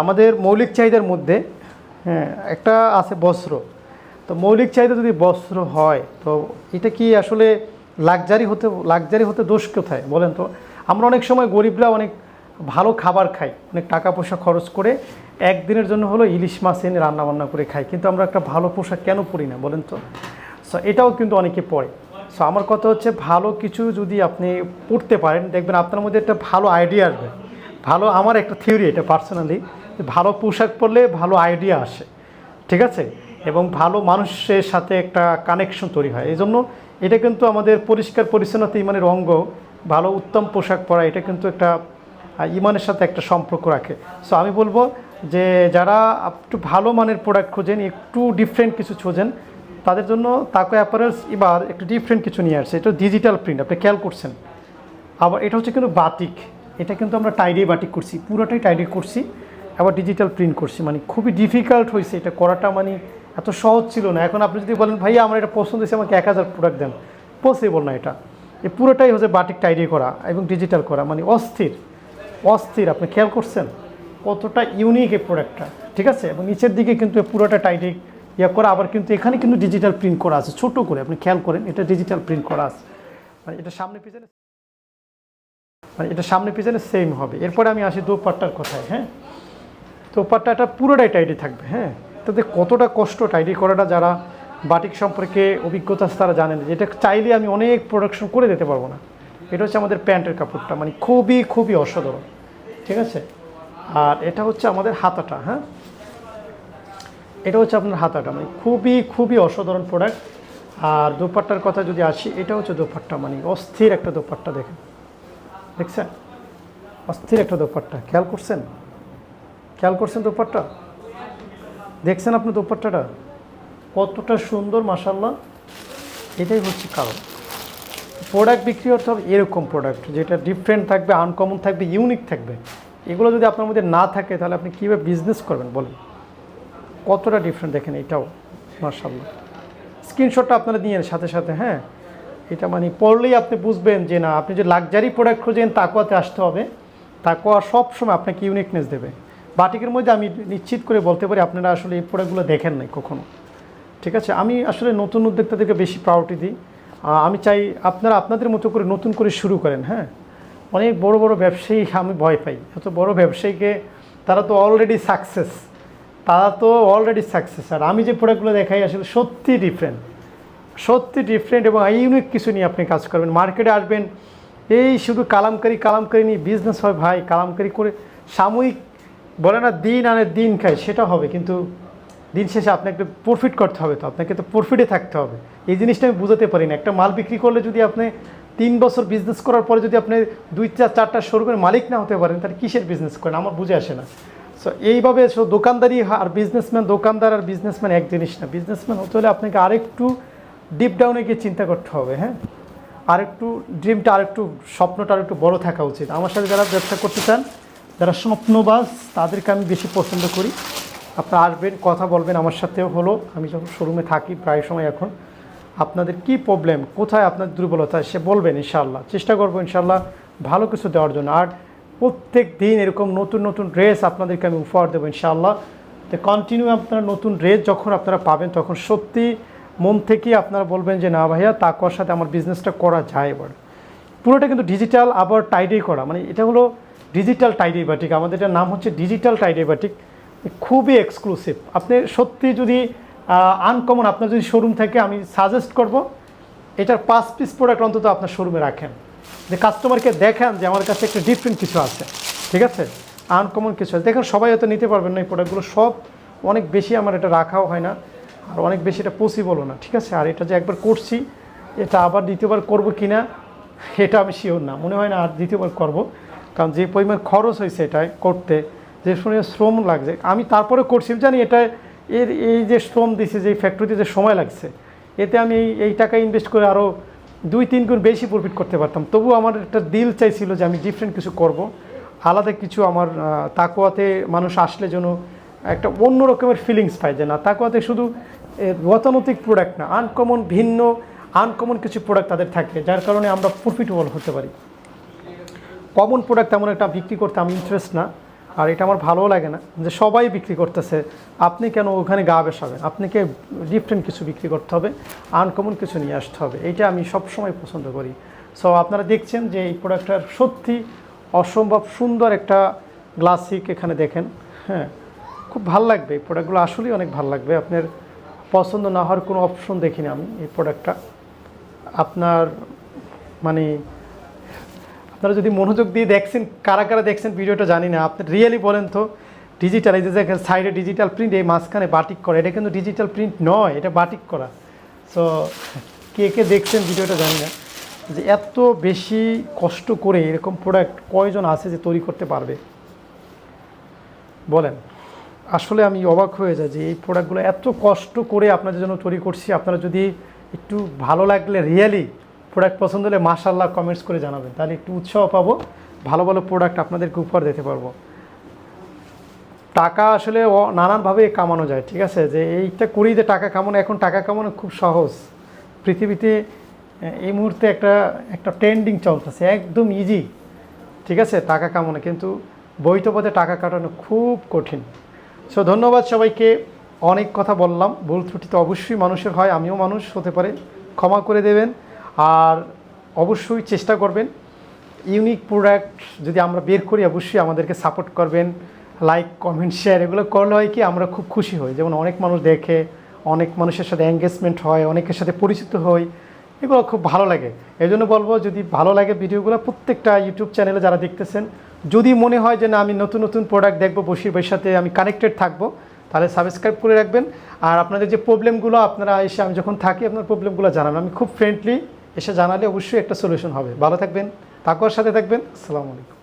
আমাদের মৌলিক চাহিদার মধ্যে হ্যাঁ একটা আছে বস্ত্র। তো মৌলিক চাহিদা যদি বস্ত্র হয়, তো এটা কি আসলে লাক্সারি হতে লাক্সারি হতে দোষ কোথায় বলেন তো? আমরা অনেক সময় গরিবরা অনেক ভালো খাবার খাই, অনেক টাকা পয়সা খরচ করে একদিনের জন্য হলো ইলিশ মাছ এনে রান্না বান্না করে খাই, কিন্তু আমরা একটা ভালো পোশাক কেন পরি না বলেন তো? সো এটাও কিন্তু অনেকে পড়ে সো আমার কথা হচ্ছে ভালো কিছু যদি আপনি পড়তে পারেন, দেখবেন আপনার মধ্যে একটা ভালো আইডিয়া আসবে। ভালো আমার একটা থিওরি এটা পার্সোনালি ভালো পোশাক পরলে ভালো আইডিয়া আসে, ঠিক আছে? এবং ভালো মানুষের সাথে একটা কানেকশন তৈরি হয়। এই জন্য এটা কিন্তু আমাদের পরিষ্কার পরিচ্ছন্নতা ইমানের অঙ্গ, ভালো উত্তম পোশাক পরা, এটা কিন্তু একটা ইমানের সাথে একটা সম্পর্ক রাখে। সো আমি বলব যে যারা একটু ভালো মানের প্রোডাক্ট খোঁজেন, একটু ডিফারেন্ট কিছু খোঁজেন, তাদের জন্য তাকে অ্যাপারেলস এবার একটু ডিফারেন্ট কিছু নিয়ে আসছে এটা ডিজিটাল প্রিন্ট আপনি খেয়াল করছেন। আবার এটা হচ্ছে কিন্তু বাটিক এটা কিন্তু আমরা টাইডি বাটিক করছি, পুরোটাই টাইডি করছি, আবার ডিজিটাল প্রিন্ট করছি। মানে খুবই ডিফিকাল্ট হয়েছে এটা করাটা মানে এত সহজ ছিল না। এখন আপনি যদি বলেন, ভাইয়া, আমার এটা পছন্দ হয়েছে, আমাকে এক হাজার প্রোডাক্ট দেন। পসিবল না এটা। এই পুরোটাই হচ্ছে বাটিক টাইডি করা এবং ডিজিটাল করা। মানে অস্থির অস্থির। আপনি খেয়াল করছেন? কতটা ইউনিক এই প্রোডাক্টটা ঠিক আছে? এবং নিচের দিকে কিন্তু পুরোটা টাইডি ইয়ে করা। আবার কিন্তু এখানে কিন্তু ডিজিটাল প্রিন্ট করা আছে। ছোট করে আপনি খেয়াল করেন, এটা ডিজিটাল প্রিন্ট করা আছে। মানে এটা সামনে পিছনে এটা সামনে পিছনে সেম হবে। এরপরে আমি আসি দোপাট্টার কথায় হ্যাঁ? দোপাট্টাটা পুরোটাই টাইডি থাকবে হ্যাঁ? তাতে কতটা কষ্ট টাইডি করাটা যারা বাটিক সম্পর্কে অভিজ্ঞতা তারা জানেন। যে এটা চাইলে আমি অনেক প্রোডাকশন করে দিতে পারব না। এটা হচ্ছে আমাদের প্যান্টের কাপড়টা মানে খুবই খুবই অসাধারণ। ঠিক আছে? আর এটা হচ্ছে আমাদের হাতাটা হ্যাঁ? এটা হচ্ছে আপনার হাতাটা মানে খুবই খুবই অসাধারণ প্রোডাক্ট আর দোপাট্টার কথা যদি আসি, এটা হচ্ছে দোপাট্টা মানে অস্থির একটা দোপাট্টা দেখেন। দেখছেন? অস্থির একটা দোপাট্টা। খেয়াল করছেন? খেয়াল করছেন দোপাট্টা? দেখছেন আপনি দোপাট্টাটা? কতটা সুন্দর মাসাল্লাহ এটাই হচ্ছে কারণ। প্রোডাক্ট বিক্রি করতে হবে এরকম প্রোডাক্ট যেটা ডিফারেন্ট থাকবে আনকমন থাকবে ইউনিক থাকবে। এগুলো যদি আপনার মধ্যে না থাকে, তাহলে আপনি কীভাবে বিজনেস করবেন, বলেন? কতটা ডিফারেন্ট দেখেন এটাও মার্শাল্লাহ স্ক্রিনশটটা আপনারা নিয়ে সাথে সাথে হ্যাঁ? এটা মানে পড়লেই আপনি বুঝবেন যে না, আপনি যে লাক্সারি প্রোডাক্ট খুঁজেন, তাকুয়াতে আসতে হবে। তাকুয়া সবসময় আপনাকে ইউনিকনেস দেবে। বাটিকের মধ্যে আমি নিশ্চিত করে বলতে পারি, আপনারা আসলে এই প্রোডাক্টগুলো দেখেন নাই কখনো। ঠিক আছে? আমি আসলে নতুন উদ্যোক্তাদেরকে বেশি প্রায়োরিটি দিই। আমি চাই আপনারা আপনাদের মতো করে নতুন করে শুরু করেন হ্যাঁ? অনেক বড় বড় ব্যবসায়ী আমি ভয় পাই। এত বড় ব্যবসায়ীকে তারা তো অলরেডি সাকসেস তারা তো অলরেডি সাকসেস আর আমি যে প্রোডাক্টগুলো দেখাই আসলে সত্যি ডিফারেন্ট সত্যি ডিফারেন্ট এবং ইউনিক কিছু নিয়ে আপনি কাজ করবেন। মার্কেটে আসবেন, এই শুধু কালামকারি কালামকারি নিয়ে বিজনেস হয় ভাই, কালামকারি করে সাময়িক বলে না, দিন আনে দিন খায়, সেটা হবে। কিন্তু দিন শেষে আপনাকে প্রফিট করতে হবে তো, আপনাকে তো প্রফিটে থাকতে হবে। এই জিনিসটা আমি বুঝাতে পারি না। একটা মাল বিক্রি করলে যদি আপনি তিন বছর বিজনেস করার পরে যদি আপনি দুই চার চারটা শুরু করে মালিক না হতে পারেন, তাহলে কিসের বিজনেস করেন? আমার বুঝে আসে না। সো এইভাবে দোকানদারি আর বিজনেসম্যান দোকানদার আর বিজনেসম্যান এক জিনিস না। বিজনেসম্যান হতে হলে আপনাকে আরেকটু ডিপ ডাউনে গিয়ে চিন্তা করতে হবে হ্যাঁ? আরেকটু ড্রিমটা আরেকটু স্বপ্নটা আরেকটু বড় থাকা উচিত। আমার সাথে যারা ব্যবসা করতে চান, যারা স্বপ্নবাজ, তাদেরকে আমি বেশি পছন্দ করি। আপনারা আসবেন, কথা বলবেন। আমার সাথেও হলো। আমি যখন শোরুমে থাকি, প্রায় সময় এখন। আপনাদের কি প্রবলেম কোথায় আপনার দুর্বলতা? সে বলবেন ইনশাল্লাহ চেষ্টা করব ইনশাল্লাহ ভালো কিছু দেওয়ার জন্য। আর প্রত্যেক দিন এরকম নতুন নতুন ড্রেস আপনাদেরকে আমি উপহার দেবো ইনশাল্লাহ তো কন্টিনিউ আপনারা নতুন ড্রেস যখন আপনারা পাবেন, তখন সত্যি মন থেকেই আপনারা বলবেন যে, না ভাইয়া তাকুয়ার সাথে আমার বিজনেসটা করা যায় এবার। পুরোটা কিন্তু ডিজিটাল আবার টাইডেই করা। মানে এটা হলো ডিজিটাল টাইডেবাটিক আমাদের এটার নাম হচ্ছে ডিজিটাল টাইডেবাটিক খুবই এক্সক্লুসিভ আপনি সত্যি যদি আনকমন আপনার যদি শোরুম থেকে, আমি সাজেস্ট করব, এটার পাঁচ পিস প্রোডাক্ট অন্তত আপনার শোরুমে রাখেন। যে কাস্টমারকে দেখেন যে, আমার কাছে একটা ডিফারেন্ট কিছু আছে। ঠিক আছে? আনকমন কিছু আছে। দেখেন, সবাই হয়তো নিতে পারবেন না এই প্রোডাক্টগুলো সব অনেক বেশি আমার এটা রাখাও হয় না। আর অনেক বেশি এটা পসিবলও না, ঠিক আছে? আর এটা যে একবার করছি, এটা আবার দ্বিতীয়বার করব কি না এটা আমি শিওর না। মনে হয় না আর দ্বিতীয়বার করব, কারণ যে পরিমাণ খরচ হয়েছে এটা করতে, যে পরিমাণ শ্রম লাগছে, আমি তারপরে করছি জানি এটা এর, এই যে শ্রম দিছে, যে ফ্যাক্টরিতে যে সময় লাগছে, এতে আমি এই টাকা ইনভেস্ট করে আরও দুই তিন গুণ বেশি প্রফিট করতে পারতাম। তবু আমার একটা দিল চাইছিল যে আমি ডিফারেন্ট কিছু করব। আলাদা কিছু আমার তাকুয়াতে মানুষ আসলে যেন একটা অন্য রকমের ফিলিংস পায়, যে না তাকুয়াতে শুধু গতানুতিক প্রোডাক্ট না আনকমন ভিন্ন আনকমন কিছু প্রোডাক্ট তাদের থাকে, যার কারণে আমরা প্রফিটেবল হতে পারি। কমন প্রোডাক্ট তেমন একটা বিক্রি করতে আমি ইন্টারেস্ট না, আর এটা আমার ভালোও লাগে না যে সবাই বিক্রি করতেছে, আপনি কেন ওখানে গা বেসাবেন? আপনাকে ডিফারেন্ট কিছু বিক্রি করতে হবে আনকমন কিছু নিয়ে আসতে হবে, এটা আমি সবসময় পছন্দ করি। সো আপনারা দেখছেন যে এই প্রোডাক্টটার সত্যি অসম্ভব সুন্দর একটা গ্লাসিক এখানে দেখেন হ্যাঁ খুব ভালো লাগবে, এই প্রোডাক্টগুলো আসলেই অনেক ভালো লাগবে, আপনার পছন্দ না হওয়ার কোনো অপশন দেখিনি আমি এই প্রোডাক্টটা আপনার মানে আপনারা যদি মনোযোগ দিয়ে দেখছেন, কারা কারা দেখছেন ভিডিওটা জানি না, আপনি রিয়েলি বলেন তো ডিজিটাল এই যে সাইডে ডিজিটাল প্রিন্ট এই মাঝখানে বাটিক করা, এটা কিন্তু ডিজিটাল প্রিন্ট নয়, এটা বাটিক করা। সো কে কে দেখছেন ভিডিওটা জানি না, যে এত বেশি কষ্ট করে এরকম প্রোডাক্ট কয়জন আছে যে তৈরি করতে পারবে? বলেন। আসলে আমি অবাক হয়ে যাই যে এই প্রোডাক্টগুলো এত কষ্ট করে আপনাদের জন্য তৈরি করছি। আপনারা যদি একটু ভালো লাগলে রিয়েলি প্রোডাক্ট পছন্দ হলে মাশাল্লাহ কমেন্টস করে জানাবেন। তাহলে একটু উৎসাহ পাবো, ভালো ভালো প্রোডাক্ট আপনাদেরকে উপহার দিতে পারব। টাকা আসলে নানানভাবে কামানো যায়, ঠিক আছে? যে এইটা করেই যে টাকা কামানো, এখন টাকা কামানো খুব সহজ। পৃথিবীতে এই মুহূর্তে একটা একটা ট্রেন্ডিং চলতেছে, একদম ইজি ঠিক আছে? টাকা কামানো, কিন্তু বৈধ পথে টাকা কাটানো খুব কঠিন। সো ধন্যবাদ সবাইকে। অনেক কথা বললাম। ভুল ত্রুটি তো অবশ্যই মানুষের হয়, আমিও মানুষ হতে পারে। ক্ষমা করে দেবেন। আর অবশ্যই চেষ্টা করবেন। ইউনিক প্রোডাক্ট যদি আমরা বের করি, অবশ্যই আমাদেরকে সাপোর্ট করবেন। লাইক কমেন্ট শেয়ার এগুলো করলে হয় কি, আমরা খুব খুশি হই। যেমন অনেক মানুষ দেখে, অনেক মানুষের সাথে এঙ্গেজমেন্ট হয়, অনেকের সাথে পরিচিত হই। এগুলো খুব ভালো লাগে। এই জন্য বলব, যদি ভালো লাগে ভিডিওগুলো, প্রত্যেকটা ইউটিউব চ্যানেলে যারা দেখতেছেন যদি মনে হয় যে না, আমি নতুন নতুন প্রোডাক্ট দেখব, বসির ভাইয়ের সাথে আমি কানেক্টেড থাকব, তাহলে সাবস্ক্রাইব করে রাখবেন। আর আপনাদের যে প্রবলেমগুলো আপনারা এসে আমি যখন থাকি, আপনার প্রবলেমগুলো জানাবেন আমি খুব ফ্রেন্ডলি এসে জানালে অবশ্যই একটা সলিউশন হবে। ভালো থাকবেন তাকুয়ার সাথে থাকবেন। আসসালামু আলাইকুম।